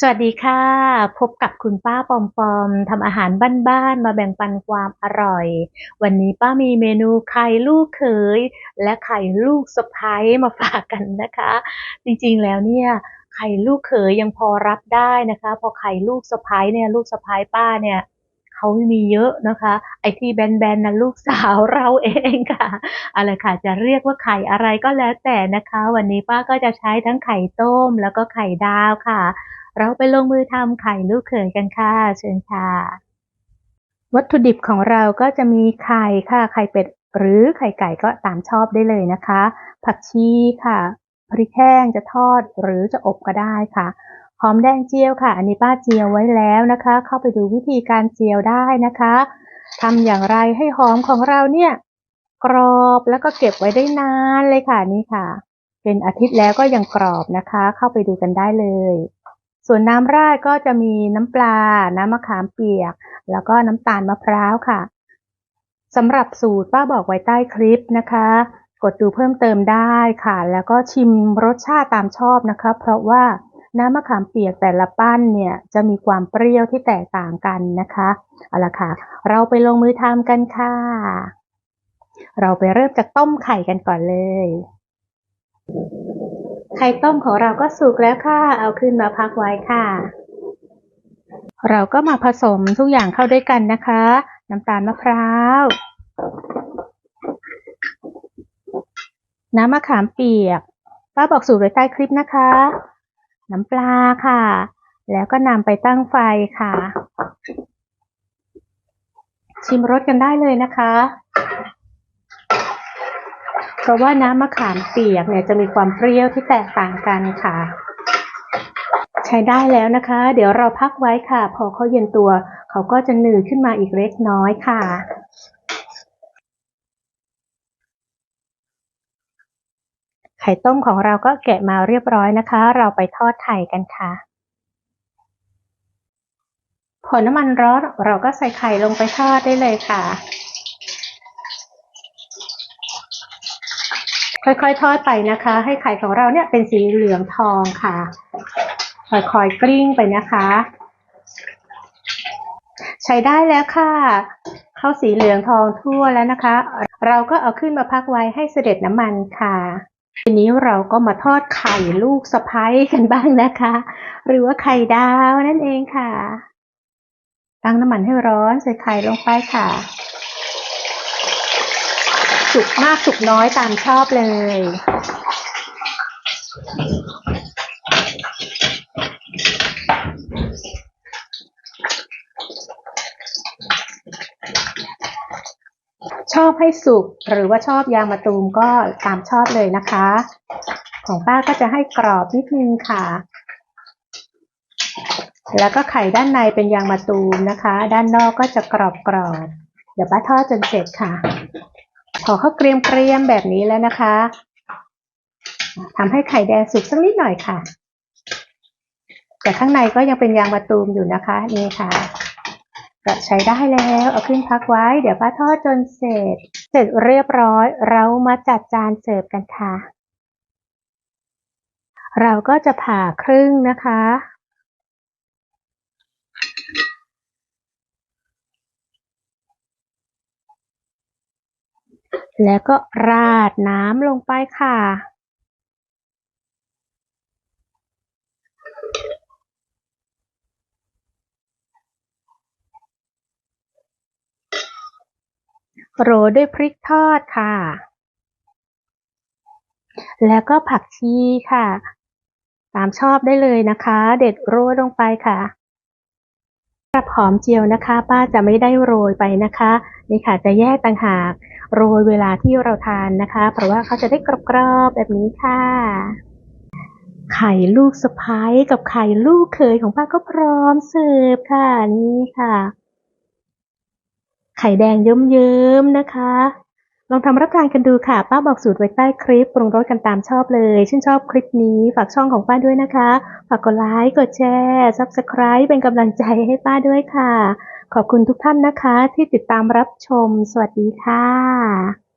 สวัสดีค่ะ พบกับคุณป้าปอมปอมทำอาหารบ้านๆมาแบ่งปันความอร่อย วันนี้ป้ามีเมนูไข่ลูกเขยและไข่ลูกสะใภ้มาฝากกันนะคะ จริงๆแล้วเนี่ยไข่ลูกเขยยังพอรับได้นะคะ พอไข่ลูกสะใภ้เนี่ยลูกสะใภ้ป้าเนี่ยเขามีเยอะนะคะ ไอที่แบนๆนั้นลูกสาวเราเองค่ะอะไรค่ะจะเรียกว่าไข่อะไรก็แล้วแต่นะคะ วันนี้ป้าก็จะใช้ทั้งไข่ต้มแล้วก็ไข่ดาวค่ะ เราไปลงมือทำไข่ลูกเขยกันค่ะ เชิญค่ะ วัตถุดิบของเราก็จะมีไข่ค่ะ ไข่เป็ดหรือไข่ไก่ก็ตามชอบได้เลยนะคะ ผักชีค่ะพริกแห้งจะทอดหรือจะอบก็ได้ค่ะ หอมแดงเจียวค่ะ อันนี้ป้าเจียวไว้แล้วนะคะ เข้าไปดูวิธีการเจียวได้นะคะทำอย่างไรให้หอมของเราเนี่ย กรอบแล้วก็เก็บไว้ได้นานเลยค่ะนี่ค่ะ เป็นอาทิตย์แล้วก็ยังกรอบนะคะ เข้าไปดูกันได้เลย ส่วนน้ำราดก็จะมีน้ำปลา น้ำมะขามเปียก แล้วก็น้ำตาลมะพร้าวค่ะสำหรับสูตรป้าบอกไว้ใต้คลิปนะคะ กดดูเพิ่มเติมได้ค่ะ แล้วก็ชิมรสชาติตามชอบนะคะ เพราะว่าน้ำมะขามเปียกแต่ละปั้นเนี่ยจะมีความเปรี้ยวที่แตกต่างกันนะคะเอาละค่ะ เราไปลงมือทำกันค่ะ เราไปเริ่มจากต้มไข่กันก่อนเลย ไข่ต้มของเราก็สุกแล้วค่ะ เอาขึ้นมาพักไว้ค่ะ เราก็มาผสมทุกอย่างเข้าด้วยกันนะคะ น้ำตาลมะพร้าว น้ำมะขามเปียก ป้าบอกสูตรไว้ใต้คลิปนะคะ น้ำปลาค่ะ แล้วก็นำไปตั้งไฟค่ะ ชิมรสกันได้เลยนะคะ เพราะว่าน้ำมะขามเปียกเนี่ยจะมีความเปรี้ยวที่แตกต่างกันค่ะ ใช้ได้แล้วนะคะ เดี๋ยวเราพักไว้ค่ะ พอเขาเย็นตัว เขาก็จะหนืดขึ้นมาอีกเล็กน้อยค่ะไข่ต้มของเราก็แกะมาเรียบร้อยนะคะ เราไปทอดไข่กันค่ะ พอน้ำมันร้อนเราก็ใส่ไข่ลงไปทอดได้เลยค่ะ ค่อยๆ ทอดไปนะคะ ให้ไข่ของเราเนี่ยเป็นสีเหลืองทองค่ะ ค่อยๆกลิ้งไปนะคะ ใช้ได้แล้วค่ะเข้าสีเหลืองทองทั่วแล้วนะคะ เราก็เอาขึ้นมาพักไว้ให้เสด็จน้ำมันค่ะทีนี้เราก็มาทอดไข่ลูกสะพ้ยกันบ้างนะคะ หรือว่าไข่ดาวนั่นเองค่ะ ตั้งน้ำมันให้ร้อนใส่ไข่ลงไปค่ะ สุกมากสุกน้อยตามชอบเลย ชอบให้สุกหรือว่าชอบยางมะตูมก็ตามชอบเลยนะคะ ของป้าก็จะให้กรอบนิดนึงค่ะ แล้วก็ไข่ด้านในเป็นยางมะตูมนะคะ ด้านนอกก็จะกรอบกรอบเดี๋ยวป้าทอดจนเสร็จค่ะ พอเขาเกรียมๆแบบนี้แล้วนะคะทำให้ไข่แดงสุกสักนิดหน่อยค่ะ แต่ข้างในก็ยังเป็นยางมะตูมอยู่นะคะ นี่ค่ะ ก็ใช้ได้แล้ว เอาขึ้นพักไว้ เดี๋ยวป้าทอดจนเสร็จ เสร็จเรียบร้อย เรามาจัดจานเสิร์ฟกันค่ะ เราก็จะผ่าครึ่งนะคะ แล้วก็ราดน้ำลงไปค่ะ โรยด้วยพริกทอดค่ะ แล้วก็ผักชีค่ะ ตามชอบได้เลยนะคะ เด็ดโรยลงไปค่ะกระหอมเจียวนะคะ ป้าจะไม่ได้โรยไปนะคะ นี่ค่ะจะแยกต่างหาก โรยเวลาที่เราทานนะคะ เพราะว่าเขาจะได้กรอบๆแบบนี้ค่ะ ไข่ลูกสะพ้ายกับไข่ลูกเขยของป้าก็พร้อมเสิร์ฟค่ะนี่ค่ะ ไข่แดงเยิ้มๆนะคะ ลองทำรับทานกันดูค่ะ ป้าบอกสูตรไว้ใต้คลิปปรุงรสกันตามชอบเลย ชื่นชอบคลิปนี้ ฝากช่องของป้าด้วยนะคะ ฝากกดไลค์กดแชร์ subscribe เป็นกำลังใจให้ป้าด้วยค่ะ ขอบคุณทุกท่านนะคะ ที่ติดตามรับชม สวัสดีค่ะ